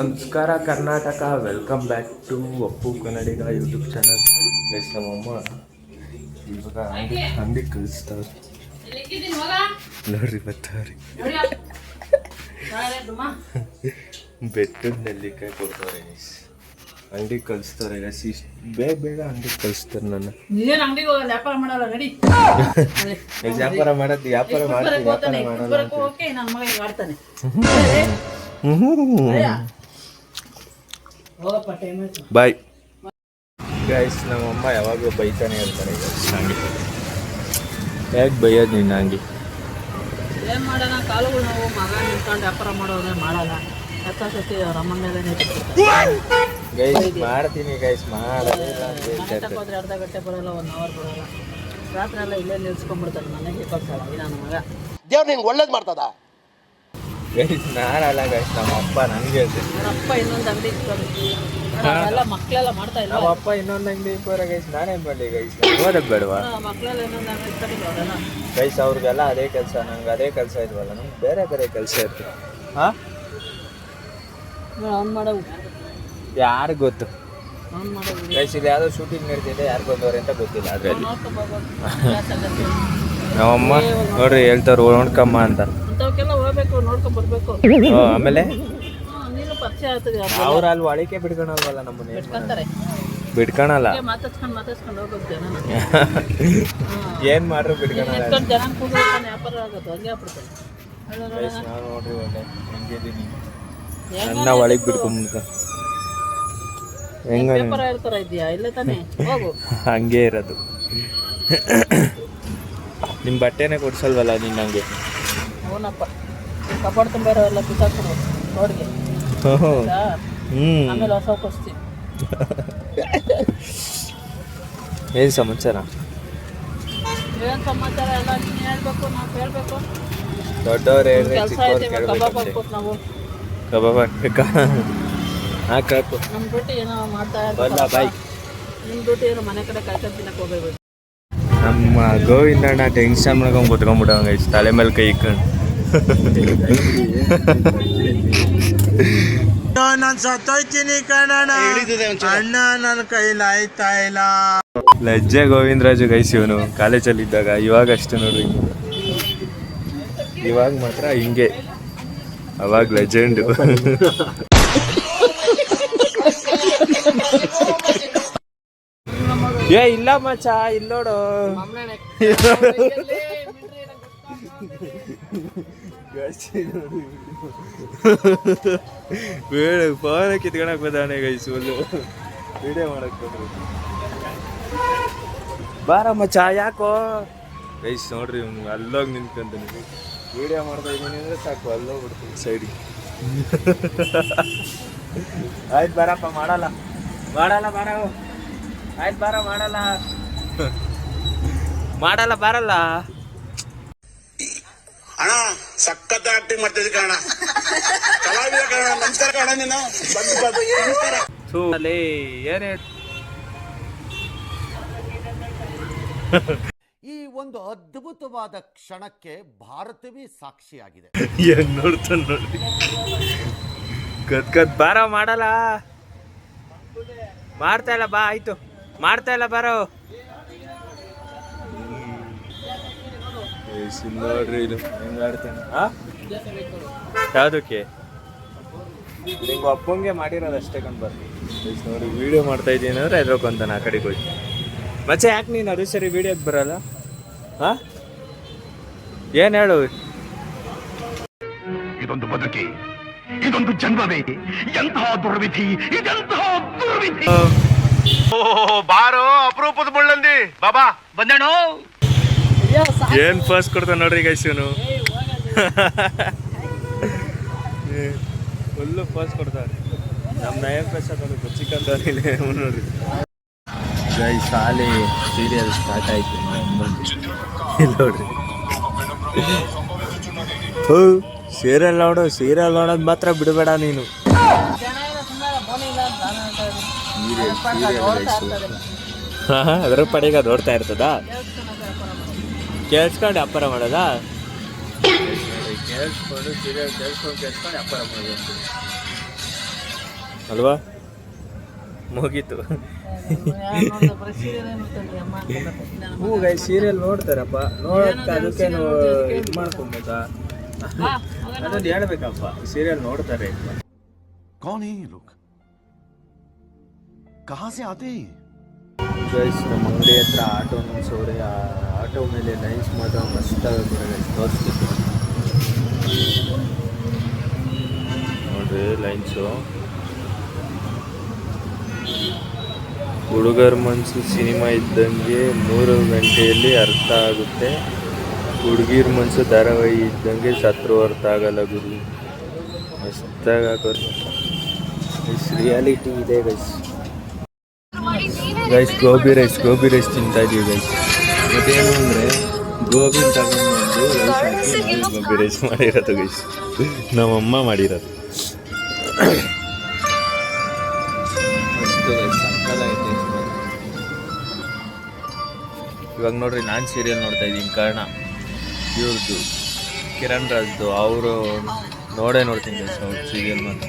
ನಮಸ್ಕಾರ Karnataka. Welcome back to ಒಪ್ಪು ಕನ್ನಡಿಗ YouTube channel guys ನಮ್ಮಮ್ಮ ಇವಾಗ ಅಂಗಡಿ ಅಂಗಡಿ ಕಳಿಸ್ತಾವ್ರೆ ನೋಡ್ರಿ ಬರ್ತಾವ್ರಿ ಬೆಟ್ಟದ ನೆಲ್ಲಿಕಾಯಿ ಕೊಡ್ತಾವ್ರಿ ಗೈಸ್ ಅಂಗಡಿ ಕಳಿಸ್ತಾರೆ ಗೈಸ್ ಇಷ್ಟು ಬೇಗ ಬೇಗ ಅಂಗಡಿ ಕಳಿಸ್ತಾರೆ ನನ್ನ. ವ್ಯಾಪಾರ ಮಾಡಲ್ಲ ನಡಿ ವ್ಯಾಪಾರ ಮಾಡೋದು ವ್ಯಾಪಾರ ಮಾಡ್ತೀನಿ ವ್ಯಾಪಾರ ಹ್ಞೂ ಮಾಡಲ್ಲ ಬಾಯ್ ಗೈಸ್ ನಮ್ಮಮ್ಮ ಯಾವಾಗಲೂ ಬೈತಾನೆ ಇರ್ತಾರೆ ಹಂಗೆ. ಯಾಕೆ ಬೈಯೋದು ನಿನ್ನ ಹಂಗೆ? ಏನು ಮಾಡೋಣ? ಕಾಲುಗಳು ನಾವು ಮಗ ನಿಂತ್ಕೊಂಡು ವ್ಯಾಪಾರ ಮಾಡೋದ್ರೆ ಮಾಡಲ್ಲ. ಎತ್ತ ಸತಿ ಅವ್ರ ಅಮ್ಮನೇ ಮೇಲೆ ಗೈಸ್ ಮಾಡ್ತೀನಿ ಗೈಸ್. ಹೋದ್ರೆ ಅರ್ಧ ಗಂಟೆ ಬರೋಲ್ಲ ಒನ್ ಅವರ್ ಬರೋಲ್ಲ. ರಾತ್ರಿ ಎಲ್ಲ ಇಲ್ಲೇ ನಿಲ್ಸ್ಕೊಂಡ್ಬಿಡ್ತಾರೆ ನನಗೆ ಈ ನನ್ನ ಮಗ. ದೇವ್ರು ನಿಂಗೆ ಒಳ್ಳೇದು ಮಾಡ್ತದ? ಗೈಸ್ ನಾನಲ್ಲ ಗೈಸ್ ನಮ್ಮ ಅಪ್ಪ ನನಗೆ ಅಪ್ಪ ಇನ್ನೊಂದು ಅಂಗಡಿ ಅವೆಲ್ಲ ಮಕ್ಕಳೆಲ್ಲ ಮಾಡ್ತಾ ಇಲ್ಲ ನಮ್ಮ ಅಪ್ಪ ಇನ್ನೊಂದು ಅಂಗಡಿ ಇಬ್ಬರ ಗೈಸ್ ನಾನೇನು ಮಾಡಲಿ ಗೈಸ್ ಓದಕ್ಕೆ ಬೇಡವಾ? ಗೈಸ್ ಅವ್ರಿಗೆಲ್ಲ ಅದೇ ಕೆಲಸ ನಂಗೆ ಅದೇ ಕೆಲಸ ಇದ್ವಲ್ಲ ನಮ್ಗೆ ಬೇರೆ ಬೇರೆ ಕೆಲಸ ಇರ್ತದೆ ಹಾಂ? ಆನ್ ಮಾಡೋವು. ಯಾರು ಗೊತ್ತು? ಗೈಸ್ ಇಲ್ಲಿ ಯಾವುದೋ ಶೂಟಿಂಗ್ ನಡೀತಿದೆ ಯಾರು ಬಂದವ್ರೆ ಅಂತ ಗೊತ್ತಿಲ್ಲ ಅದರಲ್ಲಿ. ನಮ್ಮಮ್ಮ ನೋಡ್ರಿ ಹೇಳ್ತಾರೆ ನೋಡ್ಕಮ್ಮ ಅಂತ. ಆಮೇಲೆ? ನೀನು ಪರಿಚಯ ಆಗ್ತದೆ ಅವ್ರು ಅಲ್ಲಿ ಒಳಿಕೆ ಬಿಡ್ಕೊಳಲ್ವಲ್ಲ ನಮ್ಮನ್ನ? ಬಿಟ್ಕೊಂತಾರೆ. ಬಿಡ್ಕೊಳಲ್ಲ ಹೀಗೆ ಮಾತಾಡ್ಸ್ಕೊಂಡು ಮಾತಾಡ್ಸ್ಕೊಂಡು ಹೋಗೋದು ಜನ ಏನ್ ಮಾಡ್ರು ಬಿಡ್ಕೊಳಲ್ಲ ಜನ ವ್ಯಾಪಾರ ಹಂಗೆ ಆಗ್ಬಿಡ್ತಾರೆ Guys, ನಾವ್ ನೋಡ್ರಿ ಒಳ್ಳೆ ಹೆಂಗಿದೀನಿ. ನನ್ನ ಒಳಗೆ ಬಿಡ್ಕೊಂಬಿಡ್ತ ಹೆಂಗ ವ್ಯಾಪಾರ ಇದೆಯಾ ಇಲ್ಲೇ ತಾನೇ? ಹೋಗು. ಹಂಗೆ ಇರೋದು. ನಿಮ್ಮ ಬಟ್ಟೆನೆ ಕೊಡ್ಸಲ್ವಲ್ಲ ನೀನು ಹಂಗೆ ಅವನಪ್ಪ ಕಪಾಡ್ ತುಂಬ ಇರೋವೆಲ್ಲ ಬಿಸಾಕ್ಬಿಡು ರೋಡ್ಗೆ. ಆಯ್ತಾ? ಆಮೇಲೆ ಹೊಸ ಕೊಡ್ಸ್ತೀನಿ ಏನ್ ಸಮಾಚಾರ? ಏನ್ ಸಮಾಚಾರ? ಎಲ್ಲ ನೀನು ಹೇಳ್ಬೇಕು ನಾವು ಹೇಳ್ಬೇಕು. ದೊಡ್ಡವ್ರು ಹೇಳ್ರೆ ಕೆಲಸ ಚಿಕ್ಕವ್ರು ಐತೆ ಕಬಾಬ್ ಹಾಕ್ಬೇಕು ನಾವು. ಕಬಾಬ್ ಹಾಕ್ಬೇಕಾ? ಹಾಕಾಕು ನಮ್ಮ ಡ್ಯೂಟಿ ಏನೋ ಮಾಡ್ತಾ ಬಲ್ಲ ಬಾಯ್ ನಿಮ್ಮ ಡ್ಯೂಟಿ ಏನೋ ಮನೆ ಕಡೆ ಕಾಯ್ಕೊಂಡು ತಿನ್ನಕ್ಕೆ ಹೋಗ್ಬೇಕು ನಮ್ಮ ಗೋವಿಂದಣ್ಣ ಟೆನ್ಷನ್ ಮಾಡ್ಕೊಂಡು ತಲೆ ಮೇಲೆ ಕೈ ಇಕ್ಕೊಂಡು. ನಾನು ಸತ್ತೋಯ್ತೀನಿ ಕಣಣ ಅಣ್ಣ ನನ್ನ ಕೈಲಿ ಆಯ್ತಾ ಇಲ್ಲ. ಲಜ್ಜೆ ಗೋವಿಂದರಾಜು ಗೈಸ್ ಇವನು. ಕಾಲೇಜಲ್ಲಿ ಇದ್ದಾಗ ಇವಾಗ ಅಷ್ಟೇ ನೋಡ್ರಿ ಇವಾಗ ಮಾತ್ರ ಹಿಂಗೆ. ಅವಾಗ ಲೆಜೆಂಡ್ ಏ ಇಲ್ಲ ಮಚ್ಚ ಇಲ್ಲೋಡು ಬೇಡ ಫೋನ್ ಕಿತ್ಕೊಳಕ್ ಬಂದಾನೆ ಗೈಸ್ ವಿಡಿಯೋ ಮಾಡಕ್ ಬಂದ್ರು. ಬಾರಮ್ಮ, ಚಾ ಯಾಕೋ? ಗೈಸ್ ನೋಡ್ರಿ, ಇವ್ನು ಅಲ್ಲೋಗಿ ನಿಂತ್ಕೊಂತಾನೆ ವಿಡಿಯೋ ಮಾಡ್ತಾ ಇದ್ದೀನಿ ಅಂದ್ರೆ ಸಾಕು ಅಲ್ಲೋಗ್ಬಿಡ್ತೀನಿ ಸೈಡಿಗೆ ಆಯ್ತು ಬಾರಪ್ಪ, ಮಾಡಲ್ಲ. ಮಾಡಲ್ಲ, ಬಾರ. ಆಯ್ತು ಬಾರ, ಮಾಡಲ್ಲ. ಮಾಡಲ್ಲ, ಬಾರಲ್ಲ. ಅಣ್ಣ ಸಖತ್ ಆಕ್ಟಿಂಗ್ ಮಾಡ್ತಿದ್ವಿ ಕಣ ಕಲಾವಿದ ಕಣ ನಮಸ್ಕಾರ ಕಣ ನೀನು. ಬಂದು ಬಂದು. ನಮಸ್ಕಾರ. ಅಲ್ಲೇ ಏನ್ ಈ ಒಂದು ಅದ್ಭುತವಾದ ಕ್ಷಣಕ್ಕೆ ಭಾರತವೇ ಸಾಕ್ಷಿಯಾಗಿದೆ. ಏನ್ ನೋಡ್ತಾನೆ ನೋಡಿ. ಬಾರ ಮಾಡಲ್ಲ. ಮಾಡ್ತಾ ಇಲ್ಲ ಬಾ ಆಯ್ತು. ಮಾಡ್ತಾ ಇಲ್ಲ ಬಾರೋ. ನೋಡ್ರಿ ಇದು. ಹೆಂಗ್ ಆಡ್ತಾನೆ ಆ? ಯಾವ್ದಕ್ಕೆ? ನಿಂಗೆ ಅಪ್ಪಂಗೆ ಮಾಡಿರೋದು ಅಷ್ಟೇ ಕಂಡು ಬರ್ರಿ. ಗೈಸ್ ನೋಡಿ ವಿಡಿಯೋ ಮಾಡ್ತಾ ಇದ್ದೀನಿ ಅಂದ್ರೆ ಎದ್ರಕೊಂತಾನೆ ಆ ಕಡೆಗೆ ಹೋಗಿ ಮತ್ತೆ ಯಾಕೆ ನೀನು ಅದು ಸರಿ ವಿಡಿಯೋಕ್ಕೆ ಬರಲ್ಲ? ಹಾ ಏನು ಹೇಳು? ಇದೊಂದು ಬದುಕಿ ಇದೊಂದು ಜನ್ಮವೇ ಎಂತಹ ದುರ್ವಿಧಿ ಇದೆಂತಹ ದುರ್ವಿಧಿ? ಬಾರೋ ಅಪರೂಪದ ಮುಳ್ಳಂದಿ. ಬಾಬಾ ಬಂದೇಣೋ ಏನ್ ಫಸ್ಟ್ ಕೊಡ್ತಾನೆ ನೋಡ್ರಿ ಗೈಸ್ ಇವನು. ಫುಲ್ಲು ಫಸ್ಟ್ ಕೊಡ್ತಾರೆ ನಮ್ಮ ನಯನ್ ಪ್ರಸಾದ್ ಚಿಕ್ಕಂತ ನೋಡ್ರಿ. ಗೈ ಶಾಲೆ ಸೀರಿಯಲ್ ಸ್ಟಾರ್ಟ್ ಆಯ್ತು. ಇಲ್ಲಿ ನೋಡ್ರಿ. ಹೋ ಸೀರಿಯಲ್ ನೋಡು ಸೀರಿಯಲ್ ನೋಡೋದು ಮಾತ್ರ ಬಿಡಬೇಡ ನೀನು. ಅದ್ರ ಪಡೆಗೆ ಅದು ಓಡ್ತಾ ಇರ್ತದಾ? ಕೇಳಿಸ್ಕೊಂಡು ವ್ಯಾಪಾರ ಮಾಡೋದಾ ಕೇಳಿಸ್ಕೊಂಡು ಸೀರಿಯಲ್ ಕೇಳಿಸ್ಕೊಂಡು ಕೇಳಿಸ್ಕೊಂಡು ವ್ಯಾಪಾರ ಮಾಡೋದು ಅಲ್ವಾ ಮುಗೀತು ಯಾರ್ ನೋಡ್ದೆ ಬರೀ serial ಏ ನೋಡ್ತಾನೆ, ಅಮ್ಮ ಅಂತ ಬರ್ತಾರೆ. ನನ್ನ ಹ್ಞೂ ಮಗ ಗೈ ಸೀರಿಯಲ್ ನೋಡ್ತಾರಪ್ಪ ನೋಡೋಕೆ ಅದಕ್ಕೆ ನೀವು ಇದು ಮಾಡ್ಕೊಬೇಕಾ ಬಾ, ಮಗ ಅದೊಂದು ಹೇಳ್ಬೇಕಪ್ಪ ಸೀರಿಯಲ್ ನೋಡ್ತಾರೆ कौन है ये लोग कहाँ से आते हैं ये? ಗೈಸ್ ನಮ್ಮ ಅಂಗಡಿ ಹತ್ರ ಆಟೋ ನಿಲ್ಸೋರೆ ಆ ಆಟೋ ಮೇಲೆ ಲೈನ್ಸ್ ಮಾತ್ರ ಮಸ್ತಾಗುತ್ತೆ ತೋರಿಸ್ತಿತ್ತು ನೋಡ್ರಿ ಲೈನ್ಸು. ಹುಡುಗರ ಮನಸ್ಸು ಸಿನಿಮಾ ಇದ್ದಂಗೆ ಮೂರು ಗಂಟೆಯಲ್ಲಿ ಅರ್ಥ ಆಗುತ್ತೆ. ಹುಡುಗಿರ ಮನಸ್ಸು ಧಾರಾವಾಹಿ ಇದ್ದಂಗೆ ಸತ್ರು ಅರ್ಥ ಆಗಲ್ಲ ಗುರು. ಮಸ್ತಾಗಿ ಗೈಸ್ ರಿಯಾಲಿಟಿ ಇದೆ guys guys gobi rice gobi rice ತಿಂತಾ ಇದೀವಿ ಗೈಸ್ ಮತ್ತೇನು ಅಂದರೆ ಗೋಬಿ ರೈಸ್ ಮಾಡಿರೋದು ಗೈಸ್ ನಮ್ಮಮ್ಮ ಮಾಡಿರೋದು. ಇವಾಗ. ನೋಡ್ರಿ ನಾನು ಸೀರಿಯಲ್ ನೋಡ್ತಾ ಇದ್ದೀನಿ ಕಾರಣ. ಇವ್ರದ್ದು ಕಿರಣ್ ರಾಜ್ದು ಅವರು ನೋಡೇ ನೋಡ್ತೀನಿ ಸೀರಿಯಲ್ ಮಾತ್ರ.